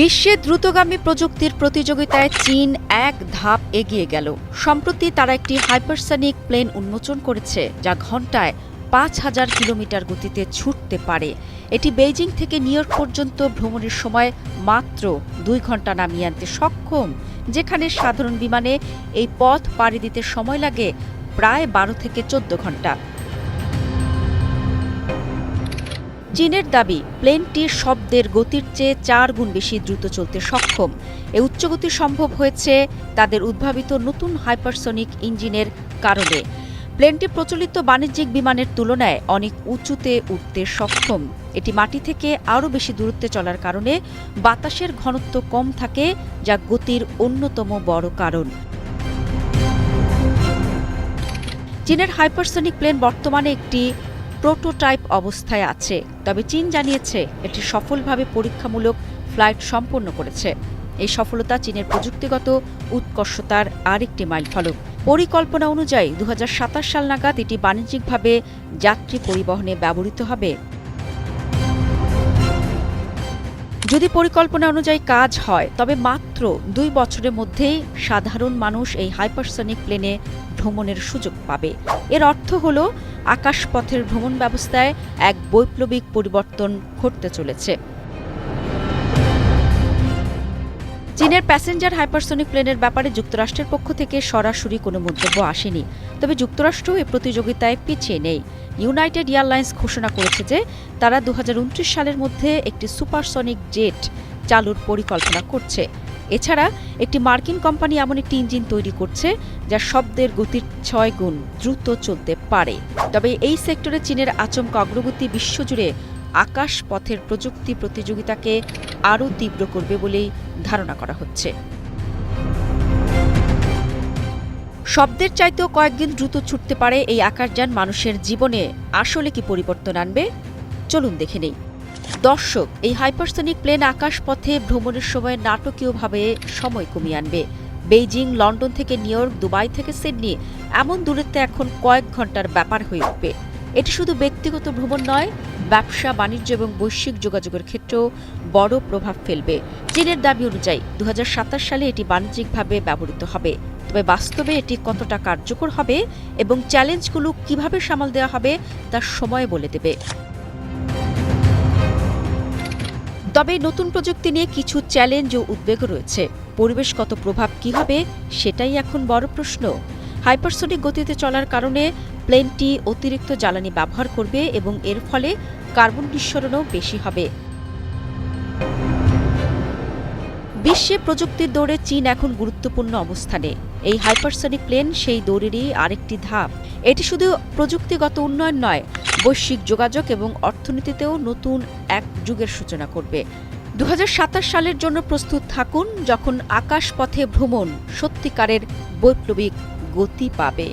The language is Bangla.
বিশ্বে দ্রুতগামী প্রযুক্তির প্রতিযোগিতায় চীন এক ধাপ এগিয়ে গেল। সম্প্রতি তারা একটি হাইপারসনিক প্লেন উন্মোচন করেছে, যা ঘন্টায় পাঁচ হাজার কিলোমিটার গতিতে ছুটতে পারে। এটি বেইজিং থেকে নিউ ইয়র্ক পর্যন্ত ভ্রমণের সময় মাত্র দুই ঘণ্টা নামিয়ে আনতে সক্ষম, যেখানে সাধারণ বিমানে এই পথ পাড়ি দিতে সময় লাগে প্রায় বারো থেকে চোদ্দ ঘণ্টা। চীনের দাবি, প্লেনটি শব্দের গতির চেয়ে চার গুণ বেশি দ্রুত চলতে সক্ষম। এ উচ্চগতি সম্ভব হয়েছে তাদের উদ্ভাবিত নতুন হাইপারসনিক ইঞ্জিনের কারণে। প্লেনটি প্রচলিত বাণিজ্যিক বিমানের তুলনায় অনেক উঁচুতে উঠতে সক্ষম। এটি মাটি থেকে আরও বেশি দূরত্বে চলার কারণে বাতাসের ঘনত্ব কম থাকে, যা গতির অন্যতম বড় কারণ। চীনের হাইপারসনিক প্লেন বর্তমানে একটি প্রোটোটাইপ অবস্থায় আছে, তবে চীন জানিয়েছে এটি সফলভাবে পরীক্ষামূলক ফ্লাইট সম্পন্ন করেছে। এই সফলতা চীনের প্রযুক্তিগত উৎকর্ষতার আরেকটি মাইল মাইলফলক পরিকল্পনা অনুযায়ী দু হাজার সাতাশ সাল নাগাদ এটি বাণিজ্যিকভাবে যাত্রী পরিবহনে ব্যবহৃত হবে। যদি পরিকল্পনা অনুযায়ী কাজ হয়, তবে মাত্র দুই বছরের মধ্যেই সাধারণ মানুষ এই হাইপারসনিক প্লেনে ভ্রমণের সুযোগ পাবে। এর অর্থ হল, আকাশপথের ভ্রমণ ব্যবস্থায় এক বৈপ্লবিক পরিবর্তন ঘটতে চলেছে। চীনের প্যাসেঞ্জার হাইপারসনিক প্লেনের ব্যাপারে যুক্তরাষ্ট্রের পক্ষ থেকে সরাসরি কোনো মন্তব্য আসেনি। তবে যুক্তরাষ্ট্র এই প্রতিযোগিতায় পিছিয়ে নেই। ইউনাইটেড এয়ারলাইন্স ঘোষণা করেছে যে তারা দুহাজার উনত্রিশ সালের মধ্যে একটি সুপারসনিক জেট চালুর পরিকল্পনা করছে। এছাড়া একটি মার্কিন কোম্পানি এমন একটি ইঞ্জিন তৈরি করছে যা শব্দের গতির ছয় গুণ দ্রুত চলতে পারে। তবে এই সেক্টরে চীনের আচমকা অগ্রগতি বিশ্বজুড়ে আকাশ পথের প্রযুক্তি প্রতিযোগিতাকে আরও তীব্র করবে বলেই ধারণা করা হচ্ছে। শব্দের চাইতেও কয়েকদিন দ্রুত ছুটতে পারে এই আকাশযান মানুষের জীবনে। আসলে কি পরিবর্তন আনবে? চলুন দেখে নেই। দর্শক, এই হাইপারসনিক প্লেন আকাশপথে ভ্রমণের সময় নাটকীয়ভাবে সময় কমিয়ে আনবে। বেইজিং, লন্ডন থেকে নিউ ইয়র্ক, দুবাই থেকে সিডনি এমন দূরত্বে এখন কয়েক ঘণ্টার ব্যাপার হয়ে উঠবে। এটি শুধু ব্যক্তিগত ভ্রমণ নয় ব্যবসা, বাণিজ্য এবং বৈশ্বিক যোগাযোগের ক্ষেত্রেও বড় প্রভাব ফেলবে। চীনের দাবি অনুযায়ী, দুহাজার সাতাশ সালে এটি বাণিজ্যিকভাবে ব্যবহৃত হবে। তবে বাস্তবে এটি কতটা কার্যকর হবে এবং চ্যালেঞ্জগুলো কীভাবে সামাল দেওয়া হবে, তা সময় বলে দেবে। তবে নতুন প্রযুক্তি নিয়ে কিছু চ্যালেঞ্জ ও উদ্বেগ রয়েছে। পরিবেশগত প্রভাব কি হবে, সেটাই এখন বড় প্রশ্ন। হাইপারসনিক গতিতে চলার কারণে প্লেনটি অতিরিক্ত জ্বালানি ব্যবহার করবে এবং এর ফলে কার্বন নিঃসরণও বেশি হবে। বিশ্বে প্রযুক্তির দৌড়ে চীন এখন গুরুত্বপূর্ণ অবস্থানে। এই হাইপারসনিক প্লেন সেই দৌড়েরই আরেকটি ধাপ। এটি শুধু প্রযুক্তিগত উন্নয়ন নয়, বৈশ্বিক যোগাযোগ এবং অর্থনীতিতেও নতুন এক যুগের সূচনা করবে। দু হাজার সাতাশ সালের জন্য প্রস্তুত থাকুন যখন আকাশপথে ভ্রমণ সত্যিকারের বৈপ্লবিক গতি পাবে।